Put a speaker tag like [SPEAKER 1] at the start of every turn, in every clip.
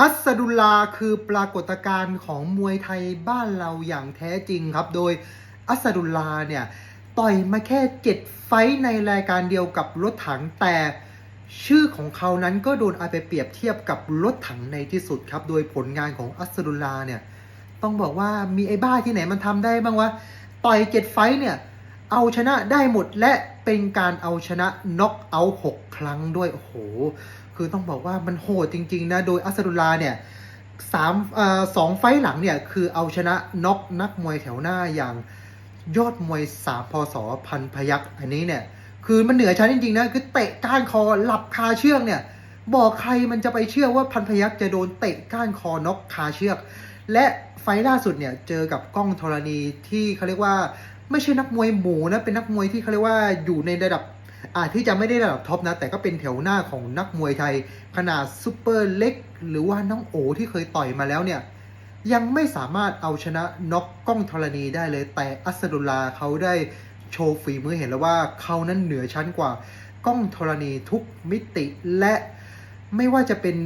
[SPEAKER 1] อัสดุลลาคือปรากฏการณ์ของมวยไทยบ้านเราอย่างแท้จริงครับ โดยอัสดุลลาเนี่ย ต่อยมาแค่ 7 ไฟท์ในรายการเดียวกับรถถังแต่ชื่อของเขานั้นก็โดนเอาไปเปรียบเทียบกับรถถังในที่สุดครับ โดยผลงานของอัสดุลลาเนี่ย ต้องบอกว่ามีไอ้บ้าที่ไหนมันทำได้บ้างวะ ต่อยเจ็ดไฟท์เนี่ย เอาชนะได้หมดและเป็นการเอาชนะน็อกเอาท์หกครั้งด้วย โอ้โห คือต้องบอกว่ามันโหดจริงๆนะ โดยอัสดุลลาเนี่ยสามอ่อสองไฟท์หลังเนี่ย คือเอาชนะน็อกนักมวยแถวหน้าอย่างยอดมวยสามพศพันพยักอันนี้เนี่ย คือมันเหนือชั้นจริงๆนะ คือเตะก้านคอหลับคาเชือกเนี่ย บอกใครมันจะไปเชื่อว่าพันพยักจะโดนเตะก้านคอน็อกคาเชือก และไฟล์ล่าสุดเนี่ยเจอกับกล้องธรณีที่เขาเรียกว่าไม่ใช่นักมวยหมูนะเป็นนักมวยที่เขาเรียกว่าอยู่ในระดับ อาที่จะไม่ได้ระดับท็อปนะ แต่ก็เป็นแถวหน้าของนักมวยไทย ขนาดซูเปอร์เล็ก หรือว่าน้องโอที่เคยต่อยมาแล้วเนี่ย ยังไม่สามารถเอาชนะน็อกกล้องธรณีได้เลย แต่อัสดุลาเขาได้โชว์ฝีมือเห็นแล้วว่าเขานั้นเหนือชั้นกว่ากล้องธรณีทุกมิติและไม่ว่าจะเป็น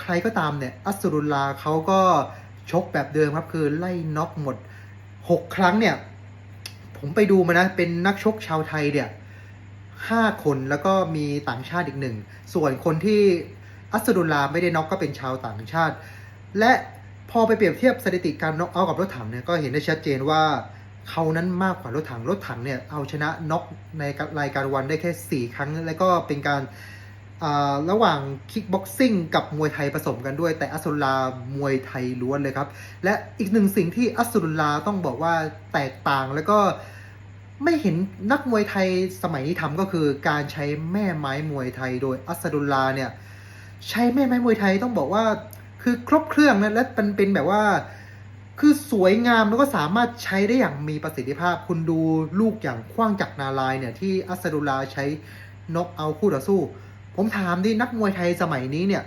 [SPEAKER 1] ใครก็ตามเนี่ย อัสดุลลาเขาก็ชกแบบเดิมครับ คือไล่น็อกหมด 6 ครั้งเนี่ย ผมไปดูมานะ เป็นนักชกชาวไทยเนี่ย ห้าคนแล้วก็มีต่างชาติอีกหนึ่ง ส่วนคนที่อัสดุลลาไม่ได้น็อกก็เป็นชาวต่างชาติ และพอไปเปรียบเทียบสถิติการน็อกเอาท์กับรถถังเนี่ยก็เห็นได้ชัดเจนว่าเขานั้นมากกว่ารถถัง รถถังเนี่ยเอาชนะน็อกในรายการวันได้แค่ 4 ครั้ง แล้วก็เป็นการระหว่างคิกบ็อกซิ่งกับมวยไทยผสมกันด้วย แต่อัสดุลลามวยไทยล้วนเลยครับ และอีกหนึ่งสิ่งที่อัสดุลลาต้องบอกว่าแตกต่างแล้วก็ ไม่เห็นนักมวยไทยสมัยนี้ทำก็คือการใช้แม่ไม้มวยไทยโดยอัสดุลลาเนี่ยใช้แม่ไม้มวยไทยต้องบอกว่าคือครบเครื่องนะและมันเป็นแบบว่า คือสวยงามแล้วก็สามารถใช้ได้อย่างมีประสิทธิภาพ คุณดูลูกอย่างคว้างจากนาลายเนี่ยที่อัสดุลลาใช้นกเอาคู่ต่อสู้ ผมถามดินักมวยไทยสมัยนี้เนี่ย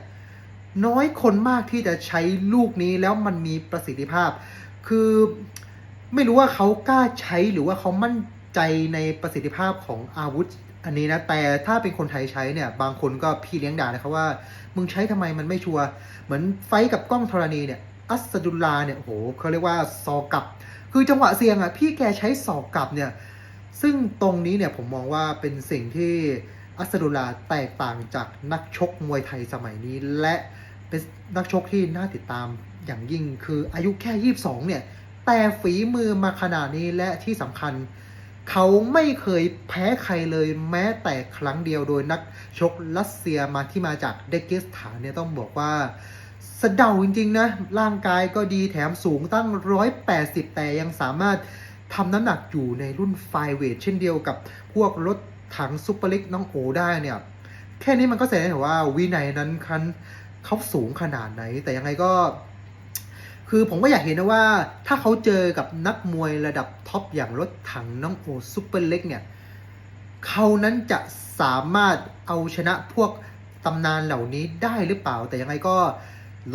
[SPEAKER 1] น้อยคนมากที่จะใช้ลูกนี้แล้วมันมีประสิทธิภาพ คือไม่รู้ว่าเขากล้าใช้หรือว่าเขามั่น ใจในประสิทธิภาพของอาวุธอันนี้นะ แต่ถ้าเป็นคนไทยใช้เนี่ย บางคนก็พี่เลี้ยงด่านะครับว่า มึงใช้ทำไมมันไม่ชัวร์เหมือนไฟกับกล้องธรณีเนี่ย อัสดุลลาเนี่ยโหเขาเรียกว่าซอกับ คือจังหวะเสี่ยงอะพี่แกใช้ศอกกลับเนี่ย ซึ่งตรงนี้เนี่ยผมมองว่าเป็นสิ่งที่อัสดุลลาแตกต่างจากนักชกมวยไทยสมัยนี้ และเป็นนักชกที่น่าติดตามอย่างยิ่งคืออายุแค่ 22 เนี่ย แต่ฝีมือมาขนาดนี้และที่สำคัญ เขาไม่เคยแพ้ใครเลยแม้แต่ครั้งเดียวโดยนักชกรัสเซียมาที่มาจากเดกิสถานเนี่ยต้องบอกว่าสะเดาจริงๆนะ ร่างกายก็ดีแถมสูงตั้ง 180 แต่ยังสามารถทำน้ำหนักอยู่ในรุ่นไฟเวทเช่นเดียวกับพวกรถถังซุปเปอร์เล็กน้องโอได้เนี่ย แค่นี้มันก็แสดงว่าวินัยนั้นคันเขาสูงขนาดไหน แต่ยังไงก็ คือผมก็อยากเห็นนะว่าถ้าเขาเจอกับนักมวยระดับท็อปอย่างรถถังน้องโอซุปเปอร์เล็กเนี่ยเขานั้นจะสามารถเอาชนะพวกตำนานเหล่านี้ได้หรือเปล่า แต่ยังไงก็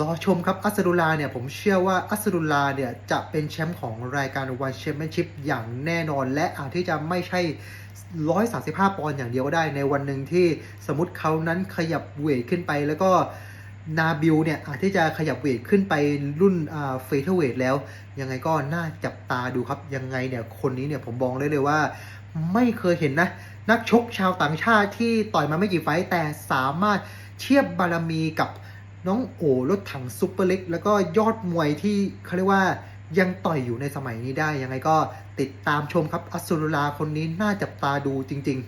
[SPEAKER 1] รอชมครับอัสดุลาเนี่ยผมเชื่อว่าอัสดุลลาเนี่ยจะเป็นแชมป์ของรายการวันแชมเปี้ยนชิพอย่างแน่นอน และอาจที่จะไม่ใช่ 135 ปอนด์อย่างเดียวก็ได้ในวันหนึ่งที่สมมติเขานั้นขยับเวทขึ้นไปแล้วก็ นาบิลเนี่ยอาจที่จะขยับเวทขึ้นไปรุ่นเฟเธอร์เวทแล้ว ยังไงก็น่าจับตาดูครับ ยังไงเนี่ยคนนี้เนี่ยผมบอกเลยเลยว่า ไม่เคยเห็นนะ นักชกชาวต่างชาติที่ต่อยมาไม่กี่ไฟต์แต่สามารถเทียบบารมีกับน้องโอรถถังซุปเปอร์เล็ก แล้วก็ยอดมวยที่เขาเรียกว่ายังต่อยอยู่ในสมัยนี้ได้ ยังไงก็ติดตามชมครับอัสสุรุลาคนนี้น่าจับตาดูจริง ๆ